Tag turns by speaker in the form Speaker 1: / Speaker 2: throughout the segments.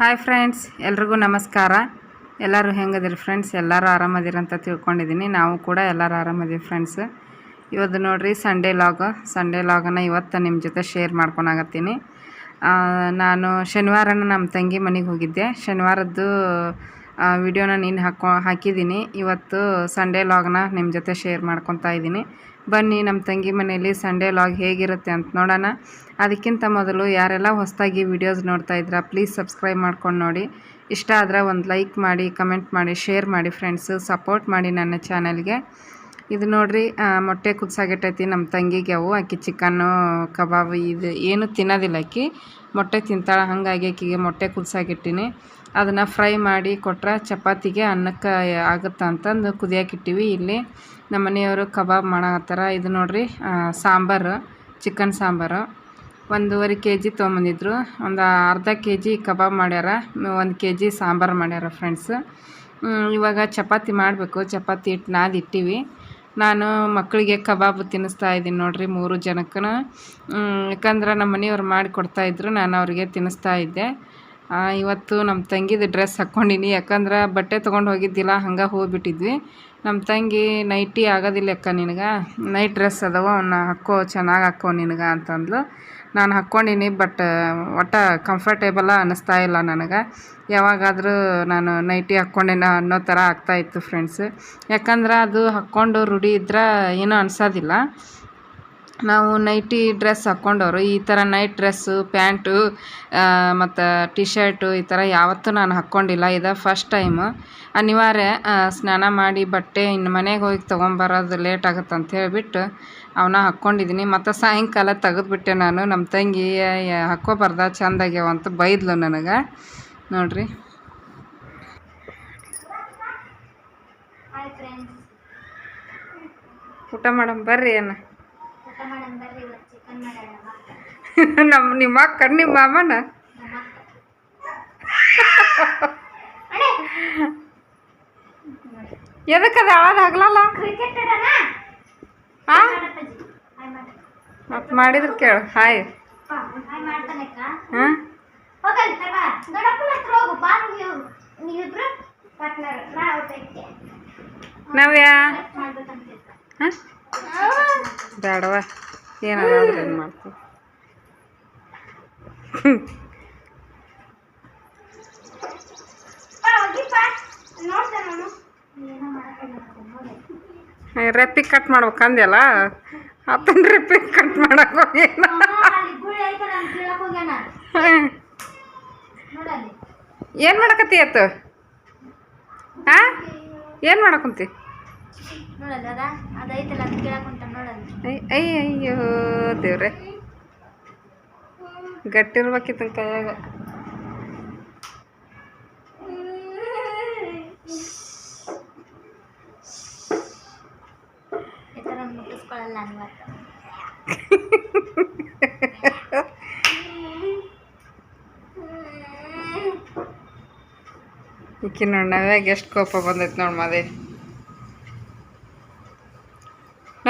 Speaker 1: Hi friends ಎಲ್ರಿಗೂ ನಮಸ್ಕಾರ. ಎಲ್ಲರೂ ಹೆಂಗದಿರಿ ಫ್ರೆಂಡ್ಸ್ ಎಲ್ಲರೂ ಆರಾಮದಿರಿ ಅಂತ ತಿಳ್ಕೊಂಡಿದ್ದೀನಿ. ನಾವು ಕೂಡ ಎಲ್ಲರೂ ಆರಾಮದೀವಿ ಫ್ರೆಂಡ್ಸ್ ಇವತ್ತು ನೋಡಿರಿ ಸಂಡೇ ಲಾಗ್ ಸಂಡೇ ಲಾಗನ್ನು ಇವತ್ತು ನಿಮ್ಮ ಜೊತೆ ಶೇರ್ ಮಾಡ್ಕೊಳಕತ್ತೀನಿ ನಾನು ಶನಿವಾರನ ನಮ್ಮ ತಂಗಿ ಮನೆಗೆ ಹೋಗಿದ್ದೆ. ಶನಿವಾರದ್ದು ವಿಡಿಯೋನ ನೀನು ಹಾಕೊ, ಹಾಕಿದ್ದೀನಿ. ಇವತ್ತು ಸಂಡೇ ಲಾಗ್ನ ನಿಮ್ಮ ಜೊತೆ ಶೇರ್ ಮಾಡ್ಕೊತಾ ಇದ್ದೀನಿ. ಬನ್ನಿ ನಮ್ಮ ತಂಗಿ ಮನೆಯಲ್ಲಿ ಸಂಡೇ ಲಾಗ್ ಹೇಗಿರುತ್ತೆ ಅಂತ ನೋಡೋಣ. ಅದಕ್ಕಿಂತ ಮೊದಲು ಯಾರೆಲ್ಲ ಹೊಸದಾಗಿ ವಿಡಿಯೋಸ್ ನೋಡ್ತಾ ಇದ್ದೀರಾ ಪ್ಲೀಸ್ ಸಬ್ಸ್ಕ್ರೈಬ್ ಮಾಡ್ಕೊಂಡು ನೋಡಿ. ಇಷ್ಟ ಆದರೆ ಒಂದು ಲೈಕ್ ಮಾಡಿ ಕಮೆಂಟ್ ಮಾಡಿ ಶೇರ್ ಮಾಡಿ ಫ್ರೆಂಡ್ಸು ಸಪೋರ್ಟ್ ಮಾಡಿ ನನ್ನ ಚಾನಲ್ಗೆ ಇದು ನೋಡಿರಿ ಮೊಟ್ಟೆ ಕುದ್ಸಾಗಿಟ್ಟೈತಿ ನಮ್ಮ ತಂಗಿಗೆ ಅವು ಆಕಿ ಚಿಕನ್ನು ಕಬಾಬ್, ಇದು ಏನು ತಿನ್ನೋದಿಲ್ಲ ಆಕಿ ಮೊಟ್ಟೆ ತಿಂತಾಳೆ, ಹಾಗಾಗಿ ಆಕಿಗೆ ಮೊಟ್ಟೆ ಕುದಿಸಾಕಿಟ್ಟಿನಿ ಅದನ್ನು ಫ್ರೈ ಮಾಡಿ ಕೊಟ್ರೆ ಚಪಾತಿಗೆ ಅನ್ನಕ್ಕೆ ಆಗುತ್ತೆ ಅಂತಂದು ಕುದಿಯಾಕಿಟ್ಟಿವಿ. ಇಲ್ಲಿ ನಮ್ಮ ಮನೆಯವರು ಕಬಾಬ್ ಮಾಡಕತ್ತಾರ. ಇದು ನೋಡಿರಿ ಸಾಂಬಾರು, ಚಿಕನ್ ಸಾಂಬಾರು. ಒಂದೂವರೆ ಕೆ ಜಿ ತೊಗೊಂಬಂದಿದ್ರು. ಒಂದು ಅರ್ಧ ಕೆ ಜಿ ಕಬಾಬ್ ಮಾಡ್ಯಾರ. ಒಂದು ಕೆ ಜಿ ಸಾಂಬಾರು ಮಾಡ್ಯಾರ ಫ್ರೆಂಡ್ಸ್. ಇವಾಗ ಚಪಾತಿ ಮಾಡಬೇಕು. ಚಪಾತಿ ಹಿಟ್ಟು ನಾದಿಟ್ಟಿವಿ. ನಾನು ಮಕ್ಕಳಿಗೆ ಕಬಾಬ್ ತಿನ್ನಿಸ್ತಾ ಇದ್ದೀನಿ ನೋಡಿರಿ ಮೂರು ಜನಕ್ಕೂ ಯಾಕಂದ್ರೆ ನಮ್ಮ ಮನೆಯವ್ರು ಮಾಡಿ ಕೊಡ್ತಾಯಿದ್ರು ನಾನು ಅವ್ರಿಗೆ ತಿನ್ನಿಸ್ತಾ ಇದ್ದೆ. ಇವತ್ತು ನಮ್ಮ ತಂಗಿದು ಡ್ರೆಸ್ ಹಾಕ್ಕೊಂಡಿನಿ. ಯಾಕಂದ್ರೆ ಬಟ್ಟೆ ತೊಗೊಂಡು ಹೋಗಿದ್ದಿಲ್ಲ, ಹಂಗೆ ಹೋಗಿಬಿಟ್ಟಿದ್ವಿ. ನಮ್ಮ ತಂಗಿ, ನೈಟಿ ಆಗೋದಿಲ್ಲ ಅಕ್ಕ ನಿನಗೆ, ನೈಟ್ ಡ್ರೆಸ್ ಅದಾವ ಅವನ್ನ ಹಾಕ್ಕೋ ಚೆನ್ನಾಗಿ ಹಾಕ್ಕೋ ನಿನಗೆ ಅಂತಂದ್ಲು. ನಾನು ಹಾಕ್ಕೊಂಡೀನಿ ಬಟ್ ಒಟ್ಟು ಕಂಫರ್ಟೇಬಲ ಅನ್ನಿಸ್ತಾ ಇಲ್ಲ ನನಗೆ. ಯಾವಾಗಾದರೂ ನಾನು ನೈಟಿ ಹಾಕ್ಕೊಂಡೇನ ಅನ್ನೋ ಥರ ಆಗ್ತಾಯಿತ್ತು ಫ್ರೆಂಡ್ಸ್ ಯಾಕಂದ್ರೆ ಅದು ಹಾಕ್ಕೊಂಡು ರೂಢಿ ಇದ್ರೆ ಏನೂ ಅನ್ಸೋದಿಲ್ಲ. ನಾವು ನೈಟಿ ಡ್ರೆಸ್ ಹಾಕ್ಕೊಂಡವರು ಈ ಥರ ನೈಟ್ ಡ್ರೆಸ್ಸು ಪ್ಯಾಂಟು ಮತ್ತು ಟಿ ಶರ್ಟು ಈ ಥರ ಯಾವತ್ತೂ ನಾನು ಹಾಕ್ಕೊಂಡಿಲ್ಲ ಇದು ಫಸ್ಟ್ ಟೈಮು ಅನಿವಾರ್ಯ ಸ್ನಾನ ಮಾಡಿ ಬಟ್ಟೆ ಇನ್ನು ಮನೆಗೆ ಹೋಗಿ ತೊಗೊಂಬರೋದು ಲೇಟ್ ಆಗುತ್ತೆ ಅಂತ ಹೇಳಿಬಿಟ್ಟು ಅವನ್ನ ಹಾಕ್ಕೊಂಡಿದ್ದೀನಿ ಮತ್ತು ಸಾಯಂಕಾಲ ತೆಗೆದುಬಿಟ್ಟೆ ನಾನು. ನಮ್ಮ ತಂಗಿ ಹಾಕ್ಕೋಬಾರ್ದ ಚೆಂದಾಗ್ಯಾವ ಅಂತ ಬೈದ್ಲು ನನಗೆ. ನೋಡ್ರಿ. ಊಟ ಮಾಡಮ್ ಬರ್ರಿ ಅನ್ನ ನಮ್ಮ ನಿಮ್ಮ ಅಕ್ಕ ನಿಮ್ಮ ಮಾಮನ?
Speaker 2: ಅಣ್ಣ!
Speaker 1: ಎದಕ್ಕದ ಅಳದ ಆಗ್ಲಲ್ಲ?
Speaker 2: ಕ್ರಿಕೆಟ್ ಆಡೋಣ
Speaker 1: ಹಾಂ
Speaker 2: ಮಾಡಪ್ಪಜ್ಜಿ ಹಾಯ್ ಮಾಡಿ
Speaker 1: ಮತ್ತೆ ಮಾಡಿದ್ರು ಕೇಳು. ಹಾಯ್. ಹಾಂ ನಾವ್ಯಾ? ಹಾಂ? ಬೇಡವ? ಏನಾರ ಅಂದ್ರೆ ಏನು ಮಾಡ್ತೀವಿ ರೆಪ್ಪಿ ಕಟ್ ಮಾಡ್ಬೇಕು ಅಂದ್ಯಲ್ಲ? ರೆಪ್ಪಿ ಕಟ್ ಮಾಡಕ್ ಏನು? ಮಾಡಕತ್ತಿ ಅತ್ತು ಹಾಂ ಏನು ಮಾಡಕಂತಿ?
Speaker 2: ನೋಡಲ್ಲ ಅದ ಅದೈತಲ್ಲ ಅಂತ ಕೇಳಕ್ ಹೊಂಟ ನೋಡಲ್ಲಿ
Speaker 1: ಅಯ್ಯ ಅಯ್ಯೋ ದೇವ್ರೆ. ಗಟ್ಟಿರ್ಬೇಕಿತ್ತು ಕೈಯಾಗ. ಈಕಿ ನೋಡಿ ನಾವ್ಯಾಗ ಎಷ್ಟು ಕೋಪ ಬಂದೈತೆ ನೋಡಿ ಮದೆ.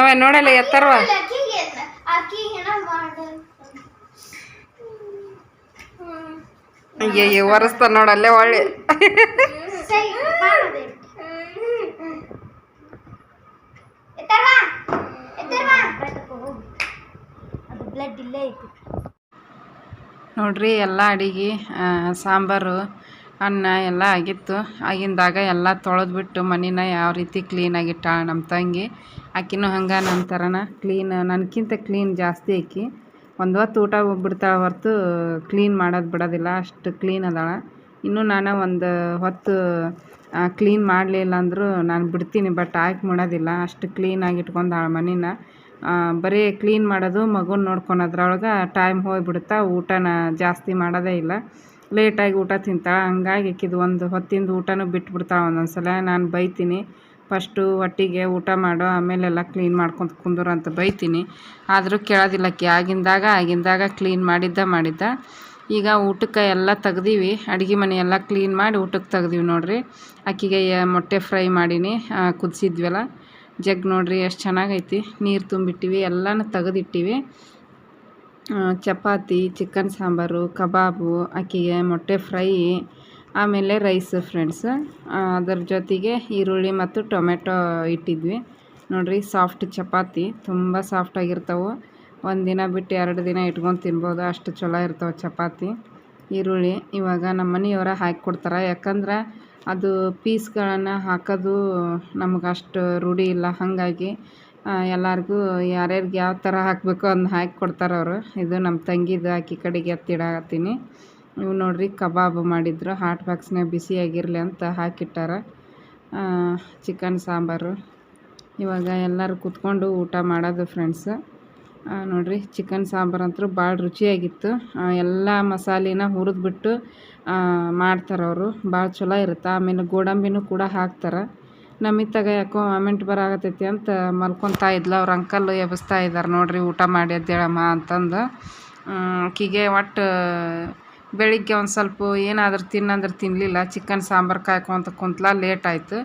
Speaker 1: ನಾವೇ ನೋಡಲ್ಲ ಎತ್ತರವ? ಅಯ್ಯಯ್ಯೋ ಒರೆಸ್ತ ನೋಡಲ್ಲೇ ಒಳ್ಳೆ. ನೋಡ್ರಿ ಎಲ್ಲ ಅಡಿಗೆ ಸಾಂಬಾರು ಅನ್ನ ಎಲ್ಲ ಆಗಿತ್ತು. ಆಗಿಂದಾಗ ಎಲ್ಲ ತೊಳೆದ್ಬಿಟ್ಟು ಮನಿನ ಯಾವ ರೀತಿ ಕ್ಲೀನಾಗಿಟ್ಟ ನಮ್ಮ ತಂಗಿ. ಆಕಿನೂ ಹಂಗೆ ನನ್ನ ಥರನ ಕ್ಲೀನ್ ನನಗಿಂತ ಕ್ಲೀನ್ ಜಾಸ್ತಿ ಆಕಿ. ಒಂದು ಹೊತ್ತು ಊಟ ಬಿಡ್ತಾಳೆ ಹೊರತು ಕ್ಲೀನ್ ಮಾಡೋದು ಬಿಡೋದಿಲ್ಲ, ಅಷ್ಟು ಕ್ಲೀನ್ ಅದಾಳೆ. ಇನ್ನೂ ನಾನು ಒಂದು ಹೊತ್ತು ಕ್ಲೀನ್ ಮಾಡಲಿಲ್ಲ ಅಂದರೂ ನಾನು ಬಿಡ್ತೀನಿ ಬಟ್ ಆಯ್ಕೆ ಮಾಡೋದಿಲ್ಲ ಅಷ್ಟು ಕ್ಲೀನಾಗಿ ಇಟ್ಕೊಂಡಾಳ ಮನಿನ. ಬರೇ ಕ್ಲೀನ್ ಮಾಡೋದು ಮಗುನ ನೋಡ್ಕೊಳೋದ್ರೊಳಗೆ ಟೈಮ್ ಹೋಗಿಬಿಡುತ್ತಾ ಊಟನ ಜಾಸ್ತಿ ಮಾಡೋದೇ ಇಲ್ಲ. ಲೇಟಾಗಿ ಊಟ ತಿಂತಾಳೆ. ಹಂಗಾಗಿ ಆಕಿದು ಒಂದು ಹೊತ್ತಿಂದ ಊಟನೂ ಬಿಟ್ಬಿಡ್ತಾಳೆ ಒಂದೊಂದು ಸಲ ನಾನು ಬೈತೀನಿ. ಫಸ್ಟು ಒಟ್ಟಿಗೆ ಊಟ ಮಾಡು, ಆಮೇಲೆಲ್ಲ ಕ್ಲೀನ್ ಮಾಡ್ಕೊಂಡು ಕುಂದ್ರು ಅಂತ ಬೈತೀನಿ. ಆದರೂ ಕೇಳೋದಿಲ್ಲ ಕಿ ಆಗಿಂದಾಗ ಆಗಿಂದಾಗ ಕ್ಲೀನ್ ಮಾಡಿದ್ದ ಮಾಡಿದ್ದ. ಈಗ ಊಟಕ್ಕೆ ಎಲ್ಲ ತೆಗ್ದೀವಿ. ಅಡುಗೆ ಮನೆ ಎಲ್ಲ ಕ್ಲೀನ್ ಮಾಡಿ ಊಟಕ್ಕೆ ತೆಗ್ದೀವಿ ನೋಡಿರಿ. ಅಕ್ಕಿಗೆ ಮೊಟ್ಟೆ ಫ್ರೈ ಮಾಡೀನಿ ಕುದಿಸಿದ್ವಲ್ಲ. ಜಗ್ ನೋಡಿರಿ ಎಷ್ಟು ಚೆನ್ನಾಗೈತಿ. ನೀರು ತುಂಬಿಟ್ಟಿವಿ, ಎಲ್ಲನೂ ತೆಗೆದಿಟ್ಟಿವಿ. ಚಪಾತಿ ಚಿಕನ್ ಸಾಂಬಾರು, ಕಬಾಬು, ಅಕ್ಕಿಗೆ ಮೊಟ್ಟೆ ಫ್ರೈ ಆಮೇಲೆ ರೈಸ್ ಫ್ರೆಂಡ್ಸ್ ಅದರ ಜೊತೆಗೆ ಈರುಳ್ಳಿ ಮತ್ತು ಟೊಮೆಟೊ ಇಟ್ಟಿದ್ವಿ. ನೋಡಿರಿ, ಸಾಫ್ಟ್ ಚಪಾತಿ, ತುಂಬ ಸಾಫ್ಟಾಗಿರ್ತಾವೆ ಒಂದು ದಿನ ಬಿಟ್ಟು ಎರಡು ದಿನ ಇಟ್ಕೊಂಡು ತಿನ್ಬೋದು, ಅಷ್ಟು ಚಲೋ ಇರ್ತಾವೆ ಚಪಾತಿ, ಈರುಳ್ಳಿ. ಇವಾಗ ನಮ್ಮ ಮನೆಯವರ ಹಾಕಿ ಕೊಡ್ತಾರೆ. ಯಾಕಂದ್ರೆ ಅದು ಪೀಸ್ಗಳನ್ನು ಹಾಕೋದು ನಮ್ಗೆ ಅಷ್ಟು ರೂಢಿ ಇಲ್ಲ. ಹಾಗಾಗಿ ಎಲ್ಲರಿಗೂ ಯಾರ್ಯಾರಿಗೆ ಯಾವ ಥರ ಹಾಕಬೇಕು ಅದನ್ನ ಹಾಕಿ ಕೊಡ್ತಾರೆ ಅವರು. ಇದು ನಮ್ಮ ತಂಗಿದು, ಆಕಿ ಕಡೆಗೆ ಎತ್ತಿಡಾಕತ್ತೀನಿ ಇವು ನೋಡ್ರಿ ಕಬಾಬ್ ಮಾಡಿದ್ರು. ಹಾಟ್ ಬಾಕ್ಸ್ನಾಗ ಬಿಸಿಯಾಗಿರಲಿ ಅಂತ ಹಾಕಿಟ್ಟಾರ. ಚಿಕನ್ ಸಾಂಬಾರು. ಇವಾಗ ಎಲ್ಲರೂ ಕೂತ್ಕೊಂಡು ಊಟ ಮಾಡೋದು ಫ್ರೆಂಡ್ಸ್ ನೋಡ್ರಿ ಚಿಕನ್ ಸಾಂಬಾರು ಅಂತೂ ಭಾಳ ರುಚಿಯಾಗಿತ್ತು. ಎಲ್ಲ ಮಸಾಲೆನ ಹುರಿದ್ಬಿಟ್ಟು ಮಾಡ್ತಾರೆ ಅವರು. ಭಾಳ ಚಲೋ ಇರುತ್ತೆ. ಆಮೇಲೆ ಗೋಡಂಬಿನೂ ಕೂಡ ಹಾಕ್ತಾರೆ. ನಮ್ಮಿತ್ತಾಗ ಯಾಕೋ ಅಮೆಂಟ್ ಬರಾಗತೈತಿ ಅಂತ ಮಲ್ಕೊತಾ ಇದ್ಲು. ಅವ್ರ ಅಂಕಲ್ ಎಬ್ಬಿಸ್ತಾ ಇದ್ದಾರೆ ನೋಡ್ರಿ ಊಟ ಮಾಡಿ ಎದ್ದೇಳಮ್ಮ ಅಂತಂದು. ಆಕಿಗೆ ಒಟ್ಟು ಬೆಳಿಗ್ಗೆ ಒಂದು ಸ್ವಲ್ಪ ಏನಾದರೂ ತಿನ್ನಂದ್ರೆ ತಿನ್ನಲಿಲ್ಲ ಚಿಕನ್, ಸಾಂಬಾರು ಕಾಯ್ಕೊಂತ ಕುಂತ್ಲ ಲೇಟ್ ಆಯಿತು.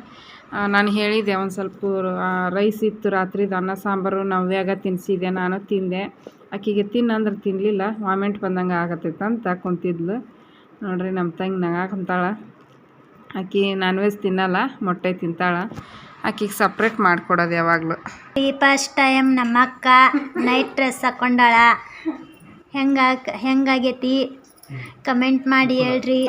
Speaker 1: ನಾನು ಹೇಳಿದೆ ಒಂದು ಸ್ವಲ್ಪ ರೈಸ್ ಇತ್ತು ರಾತ್ರಿದು, ಅನ್ನ, ಸಾಂಬಾರು ನವ್ಯಾಗ ತಿನ್ನಿಸಿದೆ ನಾನು ತಿಂದೆ. ಆಕಿಗೆ ತಿನ್ನಂದ್ರೆ ತಿನ್ನಲಿಲ್ಲ ವಾಮೆಂಟ್ ಬಂದಂಗೆ ಆಗತ್ತೈತೆ ಅಂತ ಕುಂತಿದ್ಲು. ನೋಡ್ರಿ ನಮ್ಮ ತಂಗಿ ನಗಾಕಂತಾಳ ಆಕಿ ನಾನ್ ವೆಜ್ ತಿನ್ನಲ್ಲ, ಮೊಟ್ಟೆ ತಿಂತಾಳೆ. ಆಕಿಗೆ ಸಪ್ರೇಟ್ ಮಾಡಿಕೊಡೋದು ಯಾವಾಗಲೂ.
Speaker 2: ಈ ಫಸ್ಟ್ ಟೈಮ್ ನಮ್ಮ ಅಕ್ಕ ನೈಟ್ ಡ್ರೆಸ್ ಹಾಕೊಂಡಾಳ. ಹೆಂಗಾಗ, ಹೆಂಗಾಗೈತಿ? ಕಮೆಂಟ್ ಮಾಡಿ ಹೇಳ್ರಿ.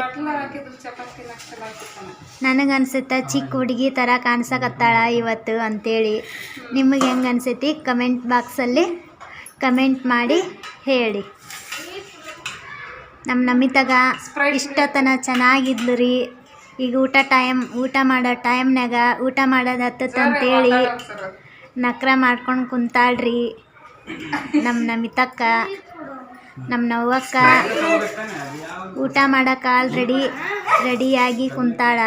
Speaker 2: ನನಗನ್ಸುತ್ತೆ ಚಿಕ್ಕ ಹುಡುಗಿ ಥರ ಕಾಣಿಸಕತ್ತಾಳ ಇವತ್ತು ಅಂತೇಳಿ. ನಿಮಗೆ ಹೆಂಗೆ ಅನಿಸೈತಿ ಕಮೆಂಟ್ ಬಾಕ್ಸಲ್ಲಿ ಕಮೆಂಟ್ ಮಾಡಿ ಹೇಳಿ. ನಮ್ಮ ನಮಿತಾಗ ಇಷ್ಟತನ ಚೆನ್ನಾಗಿದ್ಲು ರೀ. ಈಗ ಊಟ ಟೈಮ್ ಊಟ ಮಾಡೋ ಟೈಮ್ನಾಗ ಊಟ ಮಾಡೋದು ಹತ್ತತ್ತಂತೇಳಿ ನಕ್ರ ಮಾಡ್ಕೊಂಡು ಕುಂತಾಳ್ರಿ. ನಮ್ಮ ನಮಿತಕ್ಕ ನಮ್ಮ ನವ್ವಕ್ಕ ಊಟ ಮಾಡಕ್ಕೆ ಆಲ್ರೆಡಿ ರೆಡಿಯಾಗಿ ಕುಂತಾಳ.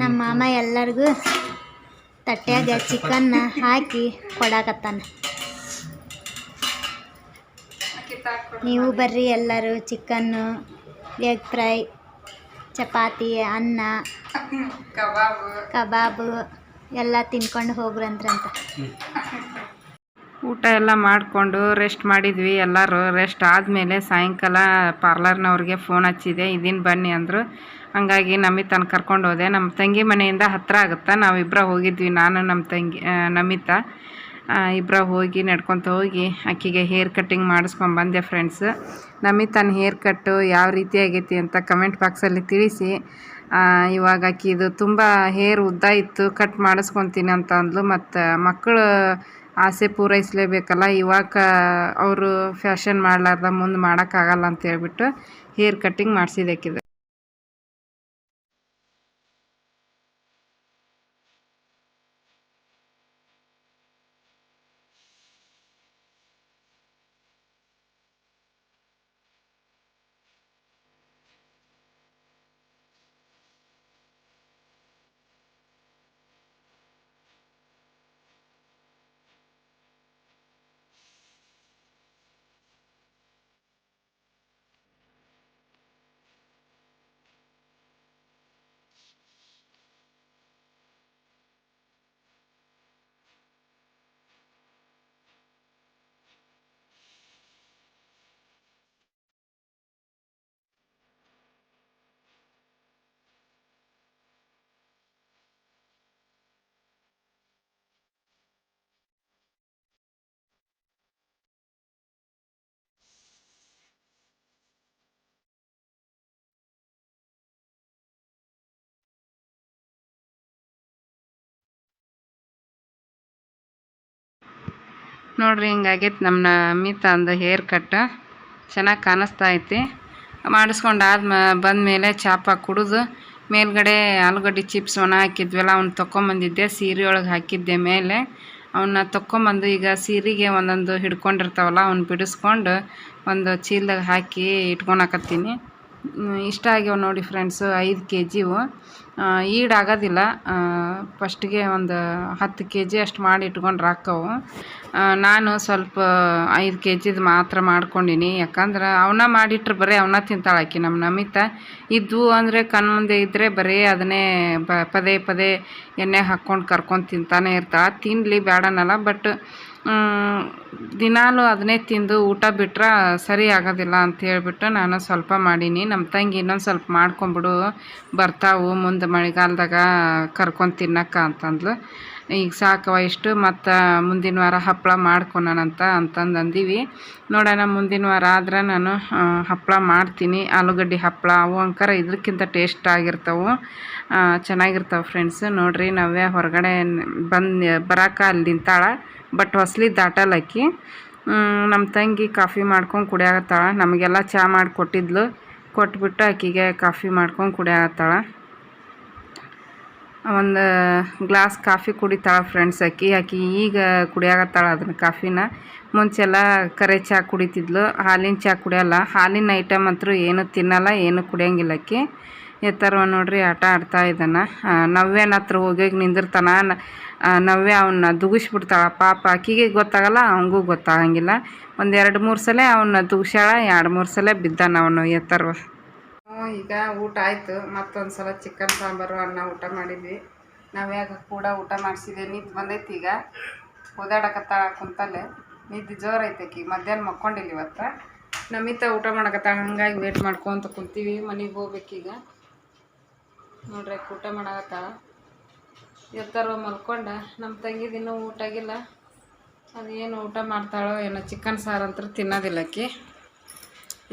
Speaker 2: ನಮ್ಮ ಮಾಮ ಎಲ್ಲರಿಗೂ ತಟ್ಯಾಗ ಚಿಕನ್ನ ಹಾಕಿ ಕೊಡಾಕತ್ತಾನ. ನೀವು ಬರ್ರಿ ಎಲ್ಲರೂ ಚಿಕನ್ನು ಎಗ್ ಫ್ರೈ ಚಪಾತಿ ಅನ್ನ
Speaker 1: ಕಬಾಬು.
Speaker 2: ಕಬಾಬು ಎಲ್ಲ ತಿನ್ಕೊಂಡು ಹೋಗ್ರಂದ್ರಂತ
Speaker 1: ಊಟ ಎಲ್ಲ ಮಾಡಿಕೊಂಡು ರೆಸ್ಟ್ ಮಾಡಿದ್ವಿ ಎಲ್ಲರೂ. ರೆಸ್ಟ್ ಆದಮೇಲೆ ಸಾಯಂಕಾಲ ಪಾರ್ಲರ್ನವ್ರಿಗೆ ಫೋನ್ ಹಚ್ಚಿದೆ. ಇದೀನಿ ಬನ್ನಿ ಅಂದರು. ಹಂಗಾಗಿ ನಮಿತನ ಕರ್ಕೊಂಡು ಹೋದೆ. ನಮ್ಮ ತಂಗಿ ಮನೆಯಿಂದ ಹತ್ತಿರ ಆಗುತ್ತಾ? ನಾವಿಬ್ಬರ ಹೋಗಿದ್ವಿ. ನಾನು ನಮ್ಮ ತಂಗಿ ನಮಿತ. ಇಬ್ಬರ ಹೋಗಿ ನಡ್ಕೊತ ಹೋಗಿ ಅಕ್ಕಿಗೆ ಹೇರ್ ಕಟ್ಟಿಂಗ್ ಮಾಡಿಸ್ಕೊಂಡು ಬಂದೆ ಫ್ರೆಂಡ್ಸ್ ತನ್ನ ಹೇರ್ ಕಟ್ಟು ಯಾವ ರೀತಿ ಆಗೈತಿ ಅಂತ ಕಮೆಂಟ್ ಬಾಕ್ಸಲ್ಲಿ ತಿಳಿಸಿ. ಇವಾಗ ಆಕಿದು ತುಂಬ ಹೇರ್ ಉದ್ದ ಇತ್ತು. ಕಟ್ ಮಾಡಿಸ್ಕೊತೀನಿ ಅಂತ ಅಂದ್ಲು. ಮತ್ತು ಮಕ್ಕಳು ಆಸೆ ಪೂರೈಸಲೇಬೇಕಲ್ಲ ಇವಾಗ ಅವರು ಫ್ಯಾಷನ್ ಮಾಡಲಾರ್ದ ಮುಂದೆ ಮಾಡೋಕ್ಕಾಗಲ್ಲ ಅಂತ ಹೇಳ್ಬಿಟ್ಟು ಹೇರ್ ಕಟ್ಟಿಂಗ್ ಮಾಡಿಸಿದೆ ನೋಡ್ರಿ, ಹಿಂಗಾಗೈತೆ ನಮ್ಮ ನಮಿತ ಅಂದ ಹೇರ್ ಕಟ್ ಚೆನ್ನಾಗಿ ಕಾಣಿಸ್ತಾ ಐತಿ. ಮಾಡಿಸ್ಕೊಂಡು ಆದ್ಮ ಬಂದಮೇಲೆ ಚಾಪ ಕುಡಿದು, ಮೇಲ್ಗಡೆ ಆಲೂಗಡ್ಡೆ ಚಿಪ್ಸ್ ಒಣ ಹಾಕಿದ್ವಲ್ಲ, ಅವ್ನ ತೊಗೊಂಬಂದಿದ್ದೆ ಸೀರೆ ಒಳಗೆ ಹಾಕಿದ್ದೆ ಮೇಲೆ. ಅವನ್ನ ತೊಗೊಂಬಂದು ಈಗ ಸೀರೆಗೆ ಒಂದೊಂದು ಹಿಡ್ಕೊಂಡಿರ್ತಾವಲ್ಲ, ಅವ್ನ ಬಿಡಿಸ್ಕೊಂಡು ಒಂದು ಚೀಲದಾಗ ಹಾಕಿ ಇಟ್ಕೊಳಕತ್ತೀನಿ ಇಷ್ಟ ಆಗ್ಯಾವ ನೋಡಿ ಫ್ರೆಂಡ್ಸು ಐದು ಕೆ ಜಿವು ಈಡಾಗೋದಿಲ್ಲ. ಫಸ್ಟಿಗೆ ಒಂದು ಹತ್ತು ಕೆ ಜಿ ಅಷ್ಟು ಮಾಡಿ ಇಟ್ಕೊಂಡ್ರೆ ಆಕ್ಕವು ನಾನು ಸ್ವಲ್ಪ ಐದು ಕೆ ಜಿದು ಮಾತ್ರ ಮಾಡ್ಕೊಂಡೀನಿ. ಯಾಕಂದ್ರೆ ಅವನ್ನ ಮಾಡಿಟ್ರೆ ಬರೀ ಅವನ್ನ ತಿಂತಾಳೆ ಆಕೆ ನಮ್ಮ ನಮಿತ. ಇದ್ವು ಅಂದರೆ ಕಣ್ಮುಂದೆ ಇದ್ದರೆ ಬರೀ ಅದನ್ನೇ ಪದೇ ಪದೇ ಎಣ್ಣೆ ಹಾಕ್ಕೊಂಡು ಕರ್ಕೊಂಡು ತಿಂತಾನೆ ಇರ್ತಾಳೆ ತಿನ್ನಲಿ ಬೇಡನಲ್ಲ ಬಟ್ ದಿನಾಲು ಅದನ್ನೇ ತಿಂದು ಊಟ ಬಿಟ್ರೆ ಸರಿ ಆಗೋದಿಲ್ಲ ಅಂತ ಹೇಳಿಬಿಟ್ಟು ನಾನು ಸ್ವಲ್ಪ ಮಾಡೀನಿ. ನಮ್ಮ ತಂಗಿ ಇನ್ನೊಂದು ಸ್ವಲ್ಪ ಮಾಡ್ಕೊಂಬಿಡು, ಬರ್ತಾವು ಮುಂದೆ ಮಳೆಗಾಲದಾಗ ಕರ್ಕೊಂಡು ತಿನ್ನಕ್ಕ ಅಂತಂದ್ಲು. ಈಗ ಸಾಕವ ಇಷ್ಟು, ಮತ್ತು ಮುಂದಿನ ವಾರ ಹಪ್ಪಳ ಮಾಡ್ಕೊಳಣಂತ ಅಂತಂದು ಅಂದೀವಿ ನೋಡೋಣ, ಮುಂದಿನ ವಾರ ಆದ್ರೆ ನಾನು ಹಪ್ಪಳ ಮಾಡ್ತೀನಿ. ಆಲೂಗಡ್ಡೆ ಹಪ್ಪಳ ಅವು ಅಂಕರ ಇದಕ್ಕಿಂತ ಟೇಸ್ಟ್ ಆಗಿರ್ತಾವೆ. ಚೆನ್ನಾಗಿರ್ತಾವೆ ಫ್ರೆಂಡ್ಸ್ ನೋಡ್ರಿ ನವ್ಯ ಹೊರಗಡೆ ಬಂದು ಬರಾಕ ಅಲ್ಲಿ ನಿಂತಾಳ ಬಟ್ ಹೊಸ್ಲಿ ಹಾಕಿ ನಮ್ಮ ತಂಗಿ ಕಾಫಿ ಮಾಡ್ಕೊಂಡು ಕುಡಿಯಾಗತ್ತಾಳ ನಮಗೆಲ್ಲ ಚಹಾ ಮಾಡಿ ಕೊಟ್ಟಿದ್ಲು. ಕೊಟ್ಬಿಟ್ಟು ಆಕಿಗೆ ಕಾಫಿ ಮಾಡ್ಕೊಂಡು ಕುಡಿಯಾಗತ್ತಾಳ ಒಂದು ಗ್ಲಾಸ್ ಕಾಫಿ ಕುಡಿತಾಳ ಫ್ರೆಂಡ್ಸ್ ಆಕಿ. ಆಕಿ ಈಗ ಕುಡಿಯಾಗತ್ತಾಳ ಅದನ್ನ ಕಾಫಿನ ಮುಂಚೆಲ್ಲ ಕರೆ ಚಹಾ ಕುಡಿತಿದ್ಲು. ಹಾಲಿನ ಚಹಾ ಕುಡಿಯಲ್ಲ. ಹಾಲಿನ ಐಟಮ್ ಅಂತೂ ಏನು ತಿನ್ನಲ್ಲ, ಏನು ಕುಡಿಯಂಗಿಲ್ಲ ಆಕಿ. ಎತ್ತರವ ನೋಡ್ರಿ, ಆಟ ಆಡ್ತಾ ಇದ್ದಾನ. ನವ್ಯನ ಹತ್ರ ಹೋಗಿ ನಿಂದಿರ್ತಾನ. ನವ್ಯ ಅವನ್ನ ದುಗಿಸ್ಬಿಡ್ತಾಳ. ಪಾಪ ಆಕಿಗೆ ಗೊತ್ತಾಗಲ್ಲ ಅವಂಗೂ ಗೊತ್ತಾಗಂಗಿಲ್ಲ. ಒಂದು ಎರಡು ಮೂರು ಸಲ ಅವನ್ನ ದುಗ್ಸ್ಯಾಳ, ಎರಡು ಮೂರು ಸಲ ಬಿದ್ದಾನ ಅವನು ಎತ್ತರವ. ಈಗ ಊಟ ಆಯಿತು. ಮತ್ತೊಂದು ಸಲ ಚಿಕನ್ ಸಾಂಬಾರು, ಅನ್ನ ಊಟ ಮಾಡಿದ್ವಿ. ನಾವ್ಯಾಗ ಕೂಡ ಊಟ ಮಾಡಿಸಿದೆ. ನಿಂತು ಬಂದೈತಿ ಈಗ. ಓದಾಡಕತ್ತಾಳ ಕುಂತಲ್ಲೆ. ನಿದ್ದೆ ಜೋರು ಐತೆ ಮಧ್ಯಾಹ್ನ ಮಕ್ಕೊಂಡಿಲ್ಲ ಇವತ್ತು. ನಮಿತ ಊಟ ಮಾಡಕತ್ತಾಳ. ಹಂಗಾಗಿ ವೇಟ್ ಮಾಡ್ಕೊಂತ ಕುಂತೀವಿ. ಮನೆಗೆ ಹೋಗ್ಬೇಕೀಗ. ನೋಡ್ರಿ ಊಟ ಮಾಡಕತ್ತಾಳ. ಎತ್ತಾರ ಮಲ್ಕೊಂಡ ನಮ್ಮ ತಂಗಿದು ಇನ್ನೂ ಊಟ ಆಗಿಲ್ಲ. ಅದೇನು ಊಟ ಮಾಡ್ತಾಳೋ ಏನೋ ಚಿಕನ್ ಸಾರು ಅಂತ ತಿನ್ನೋದಿಲ್ಲ ಆಕಿ.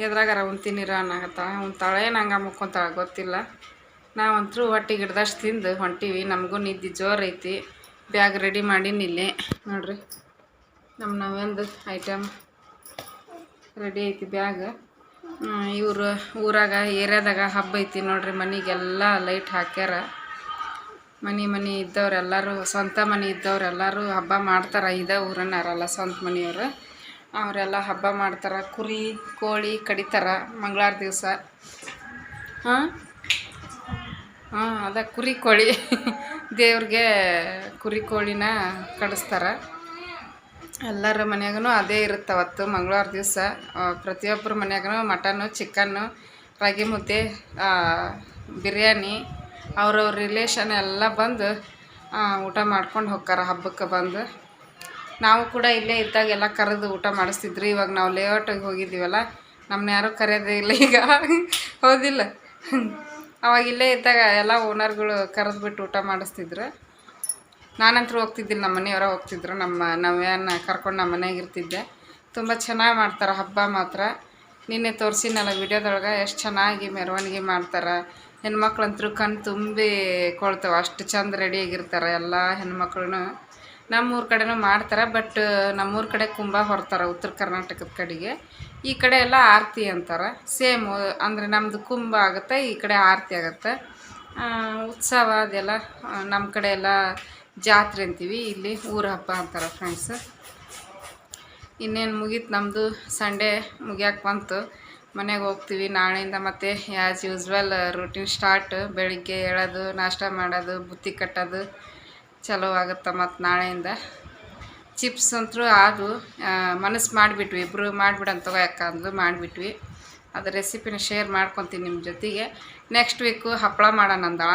Speaker 1: ಎದ್ರಾಗಾರ ಉಣ್ತೀನಿರ ಅನ್ನಾಗತ್ತಾಳ ಉಣ್ತಾಳೆ ಏನು ಹಂಗೆ ಮುಕ್ಕೊಂತಾಳ ಗೊತ್ತಿಲ್ಲ. ನಾವಂತರೂ ಹೊಟ್ಟೆ ಹಿಡ್ದಷ್ಟು ತಿಂದು ಹೊಂಟೀವಿ. ನಮಗೂ ನಿದ್ದೆ ಜೋರು ಐತಿ. ಬ್ಯಾಗ್ ರೆಡಿ ಮಾಡೀನಿ ಇಲ್ಲಿ ನೋಡ್ರಿ ನಮ್ಮ ನಾವೊಂದು ಐಟಮ್ ರೆಡಿ ಐತಿ ಬ್ಯಾಗ್. ಇವರು ಊರಾಗ, ಏರಿಯಾದಾಗ ಹಬ್ಬ ಐತಿ ನೋಡ್ರಿ, ಮನೆಗೆಲ್ಲ ಲೈಟ್ ಹಾಕ್ಯಾರ. ಮನೆ ಮನೆ ಇದ್ದವ್ರೆಲ್ಲರೂ ಸ್ವಂತ ಮನೆ ಇದ್ದವ್ರೆಲ್ಲರೂ ಹಬ್ಬ ಮಾಡ್ತಾರೆ, ಇದೇ ಊರನ್ನಾರಲ್ಲ ಸ್ವಂತ ಮನೆಯವರು. ಅವರೆಲ್ಲ ಹಬ್ಬ ಮಾಡ್ತಾರೆ, ಕುರಿ, ಕೋಳಿ ಕಡಿತಾರೆ ಮಂಗಳವಾರ ದಿವಸ. ಹಾಂ? ಹಾಂ, ಅದ ಕುರಿ ಕೋಳಿ. ದೇವ್ರಿಗೆ ಕುರಿ ಕೋಳಿನ ಕಡಿಸ್ತಾರೆ. ಎಲ್ಲರ ಮನೆಯಾಗೂ ಅದೇ ಇರುತ್ತೆ ಅವತ್ತು ಮಂಗಳವಾರ ದಿವಸ. ಪ್ರತಿಯೊಬ್ಬರ ಮನೆಯಾಗೂ ಮಟನ್ನು, ಚಿಕನ್ನು, ರಾಗಿ ಮುದ್ದೆ ಬಿರಿಯಾನಿ, ಅವ್ರವ್ರ ರಿಲೇಷನ್ ಎಲ್ಲ ಬಂದು ಊಟ ಮಾಡ್ಕೊಂಡು ಹೋಗ್ತಾರೆ ಹಬ್ಬಕ್ಕೆ ಬಂದು. ನಾವು ಕೂಡ ಇಲ್ಲೇ ಇದ್ದಾಗ ಎಲ್ಲ ಕರೆದು ಊಟ ಮಾಡಿಸ್ತಿದ್ರಿ. ಇವಾಗ ನಾವು ಲೇಔಟಿಗೆ ಹೋಗಿದ್ದೀವಲ್ಲ ನಮ್ಮನ್ನ ಯಾರೂ ಕರೆಯೋದೇ ಇಲ್ಲ ಈಗ. ಹೋದಿಲ್ಲ. ಅವಾಗ ಇಲ್ಲೇ ಇದ್ದಾಗ ಎಲ್ಲ ಓನರ್ಗಳು ಕರೆದ್ಬಿಟ್ಟು ಊಟ ಮಾಡಿಸ್ತಿದ್ರು. ನಾನಂತರೂ ಹೋಗ್ತಿದ್ದಿಲ್ಲ, ನಮ್ಮ ಮನೆಯವರ ಹೋಗ್ತಿದ್ರು, ನಮ್ಮ ನವ್ಯನ ಕರ್ಕೊಂಡು ನಮ್ಮ ಮನೆಗೆ ಇರ್ತಿದ್ದೆ. ತುಂಬ ಚೆನ್ನಾಗಿ ಮಾಡ್ತಾರೆ ಹಬ್ಬ ಮಾತ್ರ. ನಿನ್ನೆ ತೋರಿಸಿನಲ್ಲ ವಿಡಿಯೋದೊಳಗೆ ಎಷ್ಟು ಚೆನ್ನಾಗಿ ಮೆರವಣಿಗೆ ಮಾಡ್ತಾರೆ. ಹೆಣ್ಮಕ್ಳಂತರೂ ಕಣ್ ತುಂಬಿ ಕೊಳ್ತಾವೆ, ಅಷ್ಟು ಚಂದ ರೆಡಿಯಾಗಿರ್ತಾರೆ ಎಲ್ಲ ಹೆಣ್ಮಕ್ಳು ನಮ್ಮೂರ ಕಡೆನೂ ಮಾಡ್ತಾರೆ ಬಟ್ ನಮ್ಮೂರ ಕಡೆ ಕುಂಭ ಹೊರ್ತಾರೆ ಉತ್ತರ ಕರ್ನಾಟಕದ ಕಡೆಗೆ. ಈ ಕಡೆ ಎಲ್ಲ ಆರತಿ ಅಂತಾರೆ. ಸೇಮ್ ಅಂದರೆ ನಮ್ಮದು ಕುಂಭ ಆಗುತ್ತೆ, ಈ ಕಡೆ ಆರತಿ ಆಗುತ್ತೆ. ಉತ್ಸವ ಅದೆಲ್ಲ ನಮ್ಮ ಕಡೆ ಎಲ್ಲ ಜಾತ್ರೆ ಅಂತೀವಿ, ಇಲ್ಲಿ ಊರ ಹಬ್ಬ ಅಂತಾರೆ ಫ್ರೆಂಡ್ಸ್ ಇನ್ನೇನು ಮುಗೀತು ನಮ್ಮದು ಸಂಡೇ ಮುಗಿಯೋಕೆ ಬಂತು. ಮನೆಗೆ ಹೋಗ್ತೀವಿ, ನಾಳೆಯಿಂದ ಮತ್ತೆ ಆ್ಯಸ್ ಯೂಸ್ವಲ್ ರೂಟೀನ್ ಸ್ಟಾರ್ಟ್ ಬೆಳಿಗ್ಗೆ ಹೇಳೋದು ನಾಷ್ಟ ಮಾಡೋದು, ಬುತ್ತಿ ಕಟ್ಟೋದು, ಚಲೋ ಆಗುತ್ತೆ ಮತ್ತು ನಾಳೆಯಿಂದ. ಚಿಪ್ಸ್ ಅಂತೂ ಅದು ಮನಸ್ಸು ಮಾಡಿಬಿಟ್ವಿ ಇಬ್ಬರು ಮಾಡಿಬಿಡಂತ ಅಂದ್ರು ಮಾಡಿಬಿಟ್ವಿ. ಅದು ರೆಸಿಪಿನ ಶೇರ್ ಮಾಡ್ಕೊತೀನಿ ನಿಮ್ಮ ಜೊತೆಗೆ. ನೆಕ್ಸ್ಟ್ ವೀಕು ಹಪ್ಪಳ ಮಾಡೋಣ ಅಂದಾಳ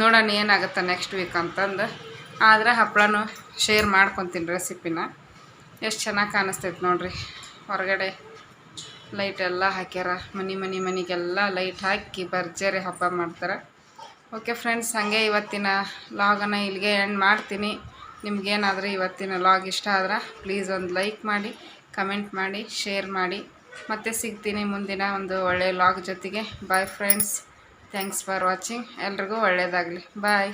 Speaker 1: ನೋಡೋಣ ಏನಾಗುತ್ತೆ ನೆಕ್ಸ್ಟ್ ವೀಕ್ ಅಂತಂದು. ಆದ್ರೆ ಹಪ್ಪಳನೂ ಶೇರ್ ಮಾಡ್ಕೊತೀನಿ ರೆಸಿಪಿನ ಎಷ್ಟು ಚೆನ್ನಾಗಿ ಕಾಣಿಸ್ತೈತೆ ನೋಡಿರಿ. ಹೊರಗಡೆ ಲೈಟ್ ಎಲ್ಲ ಹಾಕ್ಯಾರ. ಮನೆ ಮನೆ, ಮನೆಗೆಲ್ಲ ಲೈಟ್ ಹಾಕಿ ಭರ್ಜರಿ ಹಬ್ಬ ಮಾಡ್ತಾರೆ. ಓಕೆ ಫ್ರೆಂಡ್ಸ್ ಹಾಗೆ ಇವತ್ತಿನ ಲಾಗನ್ನು ಇಲ್ಲಿಗೆ ಎಂಡ್ ಮಾಡ್ತೀನಿ. ನಿಮ್ಗೇನಾದರೂ ಇವತ್ತಿನ ಲಾಗ್ ಇಷ್ಟ ಆದ್ರೆ ಪ್ಲೀಸ್ ಒಂದು ಲೈಕ್ ಮಾಡಿ ಕಮೆಂಟ್ ಮಾಡಿ ಶೇರ್ ಮಾಡಿ. ಮತ್ತೆ ಸಿಗ್ತೀನಿ ಮುಂದಿನ ಒಂದು ಒಳ್ಳೆಯ ಲಾಗ್ ಜೊತೆಗೆ. Bye friends thanks for watching ಎಲ್ರಿಗೂ ಒಳ್ಳೆಯದಾಗಲಿ ಬಾಯ್